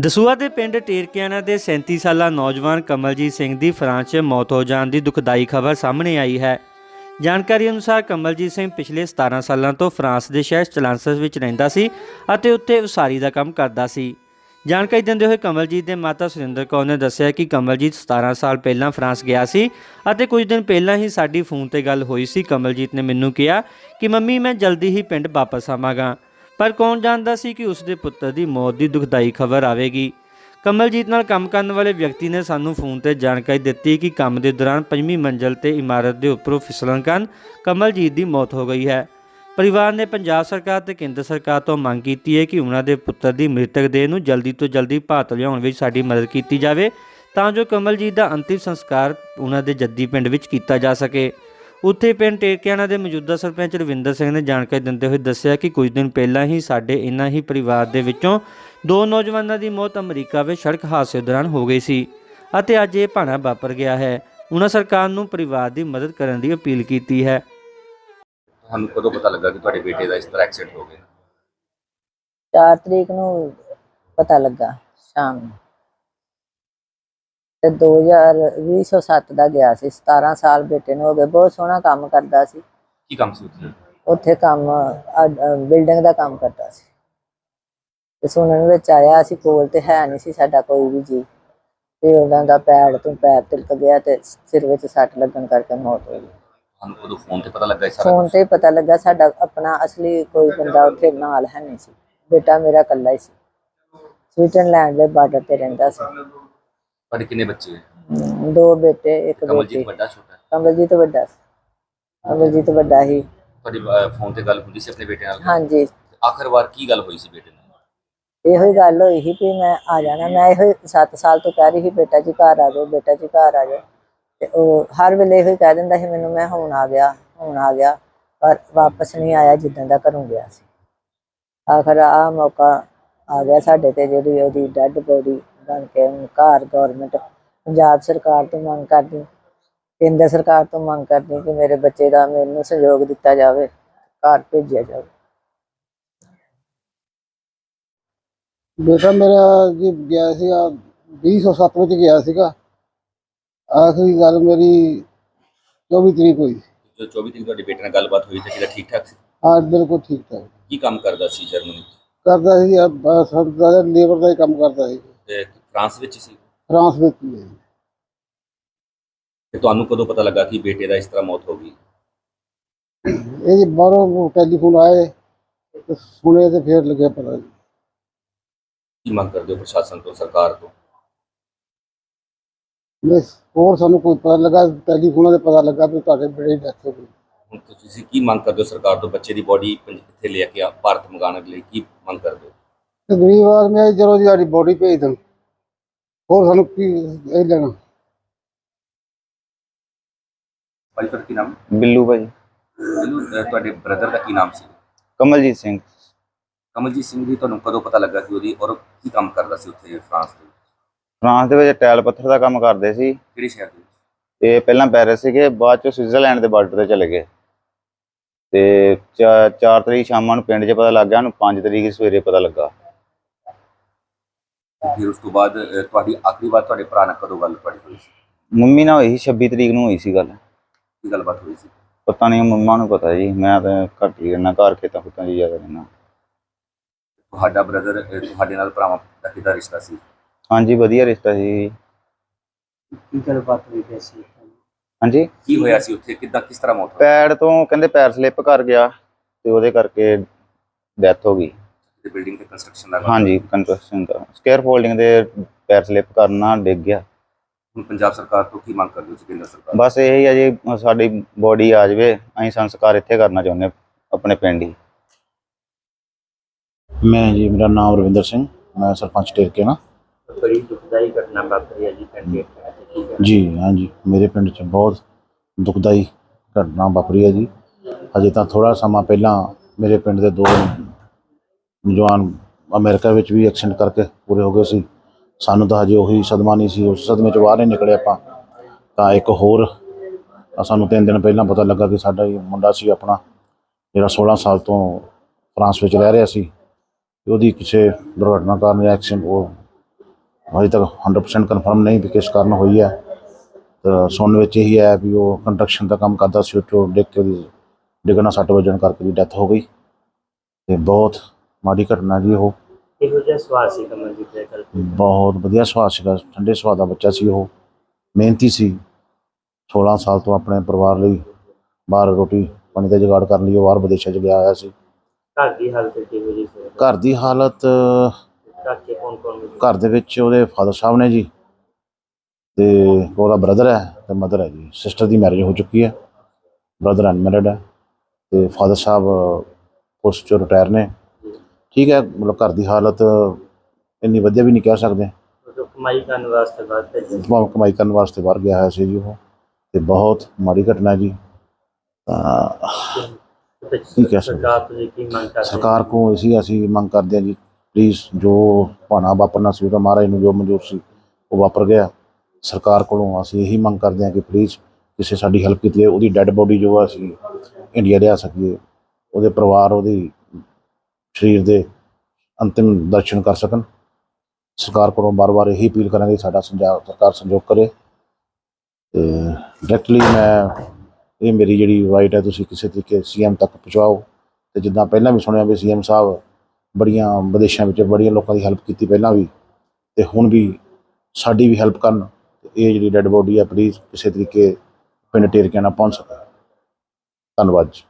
ਦਸੂਆ ਦੇ ਪਿੰਡ ਟੇਰਕਿਆਣਾ ਦੇ 37 ਸਾਲਾ ਨੌਜਵਾਨ ਕਮਲਜੀਤ ਸਿੰਘ ਦੀ ਫਰਾਂਸ 'ਚ ਮੌਤ ਹੋ ਜਾਣ ਦੀ ਦੁਖਦਾਈ ਖਬਰ ਸਾਹਮਣੇ ਆਈ ਹੈ। ਜਾਣਕਾਰੀ ਅਨੁਸਾਰ ਕਮਲਜੀਤ ਸਿੰਘ ਪਿਛਲੇ 17 ਸਾਲਾਂ ਤੋਂ ਫਰਾਂਸ ਦੇ ਸ਼ਹਿਰ ਚਲਾਂਸਸ ਵਿੱਚ ਰਹਿੰਦਾ ਸੀ ਅਤੇ ਉੱਥੇ ਉਸਾਰੀ ਦਾ ਕੰਮ ਕਰਦਾ ਸੀ। ਜਾਣਕਾਰੀ ਦਿੰਦੇ ਹੋਏ ਕਮਲਜੀਤ ਦੇ ਮਾਤਾ ਸੁਰਿੰਦਰ ਕੌਰ ਨੇ ਦੱਸਿਆ ਕਿ ਕਮਲਜੀਤ 17 ਸਾਲ ਪਹਿਲਾਂ ਫਰਾਂਸ ਗਿਆ ਸੀ ਅਤੇ ਕੁਝ ਦਿਨ ਪਹਿਲਾਂ ਹੀ ਸਾਡੀ ਫੋਨ ਤੇ ਗੱਲ ਹੋਈ ਸੀ। ਕਮਲਜੀਤ ਨੇ ਮੈਨੂੰ ਕਿਹਾ ਕਿ, ਮੰਮੀ, ਮੈਂ ਜਲਦੀ ਹੀ ਪਿੰਡ ਵਾਪਸ ਆਵਾਂਗਾ। ਪਰ ਕੌਣ ਜਾਣਦਾ ਸੀ ਕਿ ਉਸ ਦੇ ਪੁੱਤਰ ਦੀ ਮੌਤ ਦੀ ਦੁਖਦਾਈ ਖਬਰ ਆਵੇਗੀ? ਕਮਲਜੀਤ ਨਾਲ ਕੰਮ ਕਰਨ ਵਾਲੇ ਵਿਅਕਤੀ ਨੇ ਸਾਨੂੰ ਫੋਨ ਤੇ ਜਾਣਕਾਰੀ ਦਿੱਤੀ ਕਿ ਕੰਮ ਦੇ ਦੌਰਾਨ ਪੰਜਵੀਂ ਮੰਜ਼ਲ ਤੇ ਇਮਾਰਤ ਦੇ ਉੱਪਰੋਂ ਫਿਸਲਣ ਕਾਰਨ ਕਮਲਜੀਤ ਦੀ ਮੌਤ ਹੋ ਗਈ ਹੈ। ਪਰਿਵਾਰ ਨੇ ਪੰਜਾਬ ਸਰਕਾਰ ਤੇ ਕੇਂਦਰ ਸਰਕਾਰ ਤੋਂ ਮੰਗ ਕੀਤੀ ਹੈ ਕਿ ਉਹਨਾਂ ਦੇ ਪੁੱਤਰ ਦੀ ਮ੍ਰਿਤਕ ਦੇਹ ਨੂੰ ਜਲਦੀ ਤੋਂ ਜਲਦੀ ਭਾਰਤ ਲਿਆਉਣ ਵਿੱਚ ਸਾਡੀ ਮਦਦ ਕੀਤੀ ਜਾਵੇ ਤਾਂ ਜੋ ਕਮਲਜੀਤ ਦਾ ਅੰਤਿਮ ਸੰਸਕਾਰ ਉਹਨਾਂ ਦੇ ਜੱਦੀ ਪਿੰਡ ਵਿੱਚ ਕੀਤਾ ਜਾ ਸਕੇ। ਉੱਥੇ ਪਿੰਡ ਟੇਕਿਆਣਾ ਦੇ ਮੌਜੂਦਾ ਸਰਪੰਚ ਰਵਿੰਦਰ ਸਿੰਘ ਨੇ ਜਾਣਕਾਰੀ ਦਿੰਦੇ ਹੋਏ ਦੱਸਿਆ ਕਿ ਕੁਝ ਦਿਨ ਪਹਿਲਾਂ ਹੀ ਸਾਡੇ ਇਨ੍ਹਾਂ ਹੀ ਪਰਿਵਾਰ ਦੇ ਵਿੱਚੋਂ ਦੋ ਨੌਜਵਾਨਾਂ ਦੀ ਮੌਤ ਅਮਰੀਕਾ ਵਿੱਚ ਸੜਕ ਹਾਦਸੇ ਦੌਰਾਨ ਹੋ ਗਈ ਸੀ ਅਤੇ ਅੱਜ ਇਹ ਭਾਣਾ ਵਾਪਰ ਗਿਆ ਹੈ। ਉਹਨਾਂ ਸਰਕਾਰ ਨੂੰ ਪਰਿਵਾਰ ਦੀ ਮਦਦ ਕਰਨ ਦੀ ਅਪੀਲ ਕੀਤੀ ਹੈ। ਤੁਹਾਨੂੰ ਕਦੋਂ ਪਤਾ ਲੱਗਾ ਕਿ ਤੁਹਾਡੇ ਬੇਟੇ ਦਾ ਇਸ ਤਰ੍ਹਾਂ ਐਕਸੀਡੈਂਟ ਹੋ ਗਿਆ? 4 ਤਰੀਕ ਨੂੰ ਪਤਾ ਲੱਗਾ ਸ਼ਾਮ ਨੂੰ। ਤੇ 2007 ਦਾ ਗਿਆ ਸੀ 17 ਸਾਲ ਬੇਟੇ ਨੂੰ ਹੋ ਗਏ ਬਹੁਤ ਸੋਹਣਾ ਕੰਮ ਕਰਦਾ ਸੀ। ਕੀ ਕੰਮ ਸੀ ਉੱਥੇ? ਉੱਥੇ ਕੰਮ ਬਿਲਡਿੰਗ ਦਾ ਕੰਮ ਕਰਦਾ ਸੀ। ਤੇ ਸੁਣਨ ਵਿੱਚ ਆਇਆ ਸੀ ਕੋਲ ਤੇ ਹੈ ਨਹੀਂ ਸੀ ਸਾਡਾ ਕੋਈ ਵੀ ਜੀ। ਤੇ ਉਹਨਾਂ ਦਾ ਪੈਰ ਤੋਂ ਪੈਰ ਤਿਲਕ ਗਿਆ ਤੇ ਸਿਰ ਵਿੱਚ ਸੱਟ ਲੱਗਣ ਕਰਕੇ ਮੌਤ ਹੋ ਗਈ। ਫੋਨ ਤੇ ਪਤਾ ਲੱਗਾ ਇਹ ਸਾਰਾ ਫੋਨ ਤੇ ਹੀ ਪਤਾ ਲੱਗਾ ਸਾਡਾ ਆਪਣਾ ਅਸਲੀ ਕੋਈ ਬੰਦਾ ਉੱਥੇ ਨਾਲ ਹੈ ਨਹੀਂ ਸੀ। ਬੇਟਾ ਮੇਰਾ ਇਕੱਲਾ ਹੀ ਸੀ। ਸਵਿਟਜ਼ਰਲੈਂਡ ਦੇ ਬਾਰਡਰ ਤੇ ਰਹਿੰਦਾ ਸੀ। ਤੁਹਾਡੇ ਕਿੰਨੇ ਬੱਚੇ ਹੈ ਦੋ ਬੇਟੇ ਇੱਕ ਕਮਲਜੀਤ ਬੇਟੀ ਵੱਡਾ ਛੋਟਾ? ਕਮਲਜੀਤ ਵੱਡਾ ਸੀ। ਕਮਲਜੀਤ ਵੱਡਾ ਹੀ ਤੁਹਾਡੀ ਫੋਨ ਤੇ ਗੱਲ ਹੁੰਦੀ ਸੀ ਆਪਣੇ ਬੇਟੇ ਨਾਲ? ਹਾਂਜੀ। ਆਖਰ ਵਾਰ ਕੀ ਗੱਲ ਹੋਈ ਸੀ ਬੇਟੇ ਨਾਲ? ਇਹੋ ਹੀ ਗੱਲ ਹੋਈ ਸੀ ਵੀ ਮੈਂ ਆ ਜਾਣਾ। ਮੈਂ ਇਹੋ 7 ਸਾਲ ਤੋਂ ਕਹਿ ਰਹੀ ਸੀ ਬੇਟਾ ਜੀ ਘਰ ਆ ਜਾਓ ਬੇਟਾ ਜੀ ਘਰ ਆ ਜਾਓ। ਤੇ ਉਹ ਹਰ ਵੇਲੇ ਇਹੋ ਹੀ ਕਹਿ ਦਿੰਦਾ ਸੀ ਮੈਨੂੰ ਮੈਂ ਹੁਣ ਆ ਗਿਆ ਹੁਣ ਆ ਗਿਆ। ਪਰ ਵਾਪਸ ਨਹੀਂ ਆਇਆ ਜਿੱਦਾਂ ਦਾ ਘਰੋਂ ਗਿਆ ਸੀ। ਆਖਰ ਆ ਮੌਕਾ ਆ ਗਿਆ ਸਾਡੇ ਤੇ ਜਿਹੜੀ ਉਹਦੀ ਡੈੱਡ ਬੋਡੀ ਬਣ ਕੇ ਘਰ ਗਵਰਨਮੈਂਟ ਪੰਜਾਬ ਸਰਕਾਰ ਤੋਂ ਮੰਗ ਕਰਦੀ ਕੇਂਦਰ ਸਰਕਾਰ ਤੋਂ ਮੰਗ ਕਰਦੀ ਕਿ ਮੇਰੇ ਬੱਚੇ ਦਾ ਮੈਨੂੰ ਸਹਿਯੋਗ ਦਿੱਤਾ ਜਾਵੇ ਘਰ ਭੇਜਿਆ ਜਾਵੇ। ਬੇਟਾ ਮੇਰਾ ਜੀ ਗਿਆ ਸੀਗਾ 2007 ਵਿੱਚ ਗਿਆ ਸੀਗਾ। ਆਖਰੀ ਗੱਲ ਮੇਰੀ 24 ਤਰੀਕ ਹੋਈ। ਜੋ 24 ਤਰੀਕ ਤੁਹਾਡੇ ਬੇਟੇ ਨਾਲ ਗੱਲਬਾਤ ਹੋਈ ਤੇ ਕਿਹਦਾ ਠੀਕ ਠਾਕ ਸੀ? ਹਾਂ ਬਿਲਕੁਲ ਠੀਕ ਠਾਕ ਕੀ ਕੰਮ ਕਰਦਾ ਸੀ ਜਰਮਨੀ 'ਚ? ਕਰਦਾ ਸੀ ਸਰਦਾ ਲੇਬਰ ਦਾ ਹੀ ਕੰਮ ਕਰਦਾ ਸੀ। ਤੇ ਫਰਾਂਸ ਵਿੱਚ ਸੀ। ਫਰਾਂਸ ਵਿੱਚ ਹੀ ਹੈ। ਤੇ ਤੁਹਾਨੂੰ ਕਦੋਂ ਪਤਾ ਲੱਗਾ ਕਿ ਬੇਟੇ ਦਾ ਇਸ ਤਰ੍ਹਾਂ ਮੌਤ ਹੋ ਗਈ? ਇਹ ਜੀ ਬਾਹਰੋਂ ਟੈਲੀਫੋਨ ਆਏ ਤੇ ਸੁਣੇ ਤੇ ਫੇਰ ਲੱਗਿਆ ਪਤਾ ਜੀ। ਕੀ ਮੰਗ ਕਰਦੇ ਹੋ ਪ੍ਰਸ਼ਾਸਨ ਤੋਂ ਸਰਕਾਰ ਤੋਂ? ਬਸ ਹੋਰ ਸਾਨੂੰ ਕੋਈ ਪਤਾ ਲੱਗਾ ਟੈਲੀਫੋਨਾਂ ਤੇ ਪਤਾ ਲੱਗਾ ਵੀ ਤੁਹਾਡੇ ਬੇੜੇ ਡੈਥ ਹੋ ਗਈ। ਹੁਣ ਤੁਸੀਂ ਕੀ ਮੰਗ ਕਰਦੇ ਹੋ ਸਰਕਾਰ ਤੋਂ? ਬੱਚੇ ਦੀ ਬੋਡੀ ਇੱਥੇ ਲੈ ਕੇ ਆ ਭਾਰਤ ਮੰਗਾਉਣ ਲਈ ਕੀ ਮੰਗ ਕਰਦੇ ਹੋ? ਤੇ ਗਰੀਬ ਆਦਮੀ ਆ ਜੀ, ਚਲੋ ਜੀ ਸਾਡੀ ਬੋਡੀ ਭੇਜ ਦੇਣ। ਹੋਰ ਸਾਨੂੰ ਕੀ ਇਹ ਲੈਣਾ? ਭਾਈ ਤੁਹਾਡਾ ਕੀ ਨਾਮ? ਬਿੱਲੂ ਮੈਨੂੰ, ਅਹ, ਤੁਹਾਡੇ ਬ੍ਰਦਰ ਦਾ ਕੀ ਨਾਮ ਸੀ? ਕਮਲਜੀਤ ਸਿੰਘ। ਕਮਲਜੀਤ ਸਿੰਘ ਜੀ ਤੁਹਾਨੂੰ ਕਦੋਂ ਪਤਾ ਲੱਗਾ ਕਿ ਉਹਦੀ ਔਰ ਕੀ ਕੰਮ ਕਰਦਾ ਸੀ ਉੱਥੇ ਫਰਾਂਸ ਦੇ ਵਿੱਚ? ਫਰਾਂਸ ਦੇ ਵਿੱਚ ਟੈਲ ਪੱਥਰ ਦਾ ਕੰਮ ਕਰਦੇ ਸੀ। ਕਿਹੜੇ ਸ਼ਹਿਰ ਦੇ ਵਿੱਚ? ਤੇ ਪਹਿਲਾਂ ਪੈਰਿਸ ਸੀਗੇ ਬਾਅਦ ਚ ਸਵਿਟਜ਼ਰਲੈਂਡ ਦੇ ਬਾਰਡਰ ਤੇ ਚਲੇ ਗਏ। ਤੇ 4 ਤਰੀਕ ਸ਼ਾਮਾਂ ਨੂੰ ਪਿੰਡ 'ਚ ਪਤਾ ਲੱਗ ਗਿਆ ਉਹਨੂੰ 5 ਤਰੀਕ ਸਵੇਰੇ ਪਤਾ ਲੱਗਾ। ਤੇ ਫਿਰ ਉਸ ਤੋਂ ਬਾਅਦ ਅਹ, ਤੁਹਾਡੀ ਆਖਰੀ ਵਾਰ ਤੁਹਾਡੇ ਭਰਾ ਨਾਲ ਕਦੋਂ ਗੱਲ ਪੜੀ ਹੋਈ ਸੀ? ਮੰਮੀ ਨਾਲ ਹੋਈ ਸੀ 26 ਤਰੀਕ ਨੂੰ ਹੋਈ ਸੀ ਗੱਲ। ਕੀ ਗੱਲਬਾਤ ਹੋਈ ਸੀ? ਪਤਾ ਨਹੀਂ ਮੰਮਾ ਨੂੰ ਪਤਾ ਜੀ। ਮੈਂ ਤਾਂ ਘੱਟ ਹੀ ਰਹਿਣਾ ਘਰ ਖੇਤਾਂ ਖੁੱਤਾਂ 'ਚ ਜ਼ਿਆਦਾ ਰਹਿਣਾ ਤੁਹਾਡਾ ਬ੍ਰਦਰ ਤੁਹਾਡੇ ਨਾਲ ਭਰਾਵਾਂ ਦਾ ਕਿਹਦਾ ਰਿਸ਼ਤਾ ਸੀ? ਹਾਂਜੀ ਵਧੀਆ ਰਿਸ਼ਤਾ ਸੀ ਕੀ ਗੱਲਬਾਤ ਹੋਈ ਸੀ ਹਾਂਜੀ? ਕੀ ਹੋਇਆ ਸੀ ਉੱਥੇ? ਕਿੱਦਾਂ ਕਿਸ ਤਰ੍ਹਾਂ ਮੌਤ ਹੋਈ? ਪੈੜ ਤੋਂ ਕਹਿੰਦੇ ਪੈਰ ਸਲਿੱਪ ਕਰ ਗਿਆ ਤੇ ਉਹਦੇ ਕਰਕੇ ਡੈਥ ਹੋ ਗਈ। ਤੇ ਬਿਲਡਿੰਗ ਤੇ ਕੰਸਟਰਕਸ਼ਨ ਦਾ ਹਾਂਜੀ ਕੰਸਟਰਕਸ਼ਨ ਦਾ। ਸਕੇਅਰ ਫੋਲਡਿੰਗ ਦੇ ਪੈਰ ਸਲਿੱਪ ਕਰਨਾ ਡਿੱਗ ਗਿਆ। ਹੁਣ ਪੰਜਾਬ ਸਰਕਾਰ ਤੋਂ ਕੀ ਮੰਗ ਕਰਦੇ ਹੋ ਤੁਸੀਂ ਕੇਂਦਰ ਸਰਕਾਰ? ਬਸ ਇਹ ਹੀ ਆ ਜੀ ਸਾਡੀ ਬੋਡੀ ਆ ਜਾਵੇ ਅਸੀਂ ਸੰਸਕਾਰ ਇੱਥੇ ਕਰਨਾ ਚਾਹੁੰਦੇ ਹਾਂ, ਆਪਣੇ ਪਿੰਡ ਹੀ। ਮੈਂ ਜੀ ਮੇਰਾ ਨਾਮ ਰਵਿੰਦਰ ਸਿੰਘ ਮੈਂ ਸਰਪੰਚ ਟੇਕੇ ਨਾ। ਬੜੀ ਦੁਖਦਾਈ ਘਟਨਾ ਵਾਪਰੀ ਹੈ ਜੀ ਪਿੰਡ ਜੀ ਹਾਂਜੀ ਮੇਰੇ ਪਿੰਡ 'ਚ ਬਹੁਤ ਦੁਖਦਾਈ ਘਟਨਾ ਵਾਪਰੀ ਹੈ ਜੀ। ਅਜੇ ਤਾਂ ਥੋੜਾ ਸਮਾਂ ਪਹਿਲਾਂ ਮੇਰੇ ਪਿੰਡ ਦੇ ਦੋ ਜਵਾਨ ਅਮਰੀਕਾ ਵਿੱਚ ਵੀ ਐਕਸੀਡੈਂਟ ਕਰਕੇ ਪੂਰੇ ਹੋ ਗਏ ਸੀ। ਸਾਨੂੰ ਤਾਂ ਹਜੇ ਉਹੀ ਸਦਮਾ ਨਹੀਂ ਸੀ, ਉਸ ਸਦਮੇ 'ਚ ਬਾਹਰ ਨਹੀਂ ਨਿਕਲੇ ਆਪਾਂ। ਤਾਂ ਇੱਕ ਹੋਰ ਸਾਨੂੰ ਤਿੰਨ ਦਿਨ ਪਹਿਲਾਂ ਪਤਾ ਲੱਗਾ ਕਿ ਸਾਡਾ ਹੀ ਮੁੰਡਾ ਸੀ ਆਪਣਾ, ਜਿਹੜਾ 16 ਸਾਲ ਤੋਂ ਫਰਾਂਸ ਵਿੱਚ ਰਹਿ ਰਿਹਾ ਸੀ। ਉਹਦੀ ਕਿਸੇ ਦੁਰਘਟਨਾ ਕਾਰਨ ਐਕਸੀਡੈਂਟ ਉਹ ਅਜੇ ਤੱਕ 100% ਕਨਫਰਮ ਨਹੀਂ ਵੀ ਕਿਸ ਕਾਰਨ ਹੋਈ ਹੈ। ਤਾਂ ਸੁਣਨ ਵਿੱਚ ਇਹੀ ਹੈ ਵੀ ਉਹ ਕੰਸਟਰਕਸ਼ਨ ਦਾ ਕੰਮ ਕਰਦਾ ਸੀ, ਉਹ 'ਚੋਂ ਡਿੱਗ ਕੇ ਡਿੱਗਣਾ ਸੱਟ ਵੱਜਣ ਕਰਕੇ ਦੀ ਡੈਥ ਹੋ ਗਈ। ਤੇ ਬਹੁਤ ਮਾੜੀ ਘਟਨਾ ਜੀ ਉਹ। ਇਹੋ ਜਿਹਾ ਸਵਾਲ ਸੀ ਕਮਲਜੀਤ ਦੇ ਕਰ ਬਹੁਤ ਵਧੀਆ ਸੁਭਾਅ ਸੀਗਾ ਠੰਡੇ ਸੁਭਾਅ ਦਾ ਬੱਚਾ ਸੀ ਉਹ। ਮਿਹਨਤੀ ਸੀ। 16 ਸਾਲ ਤੋਂ ਆਪਣੇ ਪਰਿਵਾਰ ਲਈ ਬਾਹਰ ਰੋਟੀ ਪਾਣੀ ਦਾ ਜੁਗਾੜ ਕਰਨ ਲਈ ਉਹ ਬਾਹਰ ਵਿਦੇਸ਼ਾਂ 'ਚ ਗਿਆ ਹੋਇਆ ਸੀ। ਘਰ ਦੀ ਹਾਲਤ ਕਿਹੋ ਜਿਹੀ ਸੀ? ਘਰ ਦੀ ਹਾਲਤ ਚ ਕੌਣ ਕੌਣ ਘਰ ਦੇ ਵਿੱਚ ਉਹਦੇ ਫਾਦਰ ਸਾਹਿਬ ਨੇ ਜੀ ਤੇ ਉਹਦਾ ਬ੍ਰਦਰ ਹੈ ਤੇ ਮਦਰ ਹੈ ਜੀ। ਸਿਸਟਰ ਦੀ ਮੈਰਿਜ ਹੋ ਚੁੱਕੀ ਹੈ। ਬ੍ਰਦਰ ਅਨਮੈਰਿਡ ਹੈ ਤੇ ਫਾਦਰ ਸਾਹਿਬ ਪੋਸਟ ਚੋਂ ਰਿਟਾਇਰ ਨੇ। ਠੀਕ ਹੈ ਮਤਲਬ ਘਰ ਦੀ ਹਾਲਤ ਇੰਨੀ ਵਧੀਆ ਵੀ ਨਹੀਂ ਕਹਿ ਸਕਦੇ। ਕਮਾਈ ਕਰਨ ਵਾਸਤੇ ਬਾਅਦ ਭੇਜਿਆ। ਭਾਵੇਂ ਕਮਾਈ ਕਰਨ ਵਾਸਤੇ ਬਾਹਰ ਗਿਆ ਹੋਇਆ ਸੀ ਜੀ ਉਹ। ਤੇ ਬਹੁਤ ਮਾੜੀ ਘਟਨਾ ਜੀ। ਤਾਂ ਤੇ ਕੀ ਕਹਿ ਸਕਦੇ? ਸਰਕਾਰ ਤੋਂ ਕੀ ਮੰਗ ਕਰਦੇ ਸਰਕਾਰ ਕੋਲ ਅਸੀਂ ਅਸੀਂ ਮੰਗ ਕਰਦੇ ਹਾਂ ਜੀ ਪਲੀਜ਼ ਜੋ ਭਾਣਾ ਵਾਪਰਨਾ ਸੀ ਉਹ ਤਾਂ ਮਹਾਰਾਜ ਨੂੰ ਜੋ ਮਨਜ਼ੂਰ ਸੀ ਉਹ ਵਾਪਰ ਗਿਆ। ਸਰਕਾਰ ਕੋਲੋਂ ਅਸੀਂ ਇਹੀ ਮੰਗ ਕਰਦੇ ਹਾਂ ਕਿ ਪਲੀਜ਼ ਕਿਸੇ ਸਾਡੀ ਹੈਲਪ ਕੀਤੀ ਹੈ ਉਹਦੀ ਡੈੱਡ ਬੋਡੀ ਜੋ ਆ ਅਸੀਂ ਇੰਡੀਆ ਲਿਆ ਸਕੀਏ ਉਹਦੇ ਪਰਿਵਾਰ ਉਹਦੀ ਸਰੀਰ ਦੇ ਅੰਤਿਮ ਦਰਸ਼ਨ ਕਰ ਸਕਣ। ਸਰਕਾਰ ਕੋਲੋਂ ਬਾਰ-ਬਾਰ ਇਹੀ ਅਪੀਲ ਕਰਾਂਗੇ, ਸਾਡਾ ਸੰਜਾ, ਸਰਕਾਰ ਸੰਯੋਗ ਕਰੇ। ਤੇ ਡਾਇਰੈਕਟਲੀ ਮੈਂ ਇਹ ਮੇਰੀ ਜਿਹੜੀ ਰਾਈਟ ਹੈ, ਤੁਸੀਂ ਕਿਸੇ ਤਰੀਕੇ ਸੀਐਮ ਤੱਕ ਪਹੁੰਚਾਓ। ਤੇ ਜਿੱਦਾਂ ਪਹਿਲਾਂ ਵੀ ਸੁਣਿਆ ਵੀ ਸੀਐਮ ਸਾਹਿਬ ਬੜੀਆਂ ਵਿਦੇਸ਼ਾਂ ਵਿੱਚ ਬੜੀਆਂ ਲੋਕਾਂ ਦੀ ਹੈਲਪ ਕੀਤੀ ਪਹਿਲਾਂ ਵੀ, ਤੇ ਹੁਣ ਵੀ ਸਾਡੀ ਵੀ ਹੈਲਪ ਕਰਨ। ਤੇ ਇਹ ਜਿਹੜੀ ਡੈੱਡ ਬੋਡੀ ਹੈ ਪਲੀਜ਼ ਕਿਸੇ ਤਰੀਕੇ ਪਿੰਡ ਟੇਰਕਿਆਂ ਨਾਲ ਪਹੁੰਚ ਸਕੇ ਧੰਨਵਾਦ ਜੀ।